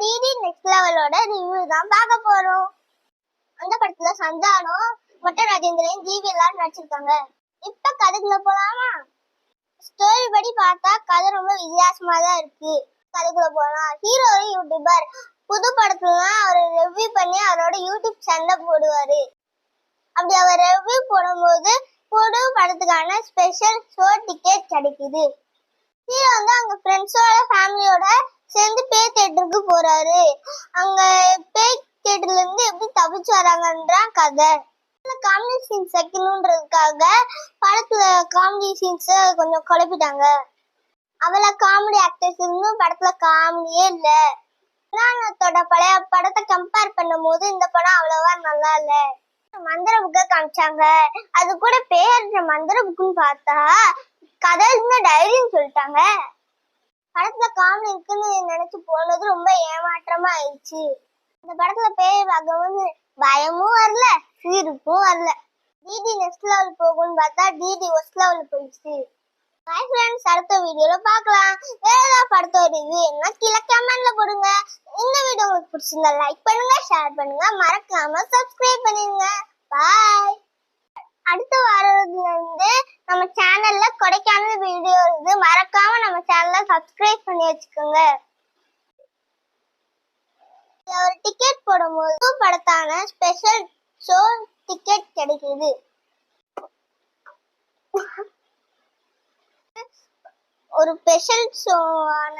DD next லெவலோட review தான் பார்க்க போறோம். அந்த படத்துல சந்தானம் மொட்டை ராஜேந்திரன் ஜிவி எல்லாரும் நடிச்சிருக்காங்க. இப்ப கதைக்குள்ள போலாமா? ஸ்டோரி படி பார்த்தா கதை ரொம்ப வித்தியாசமா தான் இருக்கு. கதைக்குள்ள போலாம் ஹீரோ யூடியூபர் புது படத்துலாம் அவர் ரிவ்யூ பண்ணி அவரோட யூடியூப் சேனல்ல போடுவாரு. அப்படி அவர் ரிவ்யூ போடும்போது புது படத்துக்கான ஸ்பெஷல் ஷோ டிக்கெட் கிடைக்குது. ஹீரோ வந்து அவங்க ஃப்ரெண்ட்ஸோட ஃபேமிலியோட சேர்ந்து பேய் தேட்டருக்கு போறாரு. அங்க பேய் தேட்டர்ல இருந்து எப்படி தப்பிச்சு வராங்கன்றான் கதை. காமெடி சீன்ஸ் வைக்கணுன்றதுக்காக படத்துல காமெடி சீன்ஸ் கொஞ்சம் குழப்பிட்டாங்க. அவள காமெடி ஆக்டர்ஸ் இருந்தும் படத்துல காமெடியே இல்ல. புராணத்தோட பழைய படத்தை கம்பேர் பண்ணும்போது இந்த படம் அவ்வளவா நல்லா இல்ல. மந்திர புக்க காமிச்சாங்க. அது கூட பேர் மந்திர புக்குன்னு பார்த்தா கதை டைரின்னு சொல்லிட்டாங்க. படத்துல காமெடி இருக்குன்னு நினைச்சு போனது ரொம்ப ஏமாற்றமா ஆயிடுச்சு. இந்த படத்துல பேய் பார்க்கும்போது பயமும் வரல சிரிப்பும் வரல. டிடி நெக்ஸ்ட் லெவல் போகும்னு பார்த்தா டிடி ஒஸ்ட் லெவல் போயிடுச்சு. பாய் ஃப்ரெண்ட்ஸ் அடுத்த வீடியோல பார்க்கலாம். வேற ஏதாவது படத்தோட ரிவ்யூ என்ன கீழே கமெண்ட்ல போடுங்க. இந்த வீடியோ உங்களுக்கு பிடிச்சிருந்தா லைக் பண்ணுங்க ஷேர் பண்ணுங்க. மறக்காம சப்ஸ்கிரைப் பண்ணிருங்க. பாய் அடுத்த வாரத்துல இருந்து நம்ம சேனல்ல கொடைக்கானல் வீடியோ இருக்கு மறக்காம நம்ம சேனலை சப்ஸ்கிரைப் பண்ணி வச்சுக்கோங்க. ஒரு டிக்கெட் போடும்போது படத்தான ஸ்பெஷல் ஷோ டிக்கெட் கிடைக்குது. ஒரு ஸ்பெஷல் ஷோவான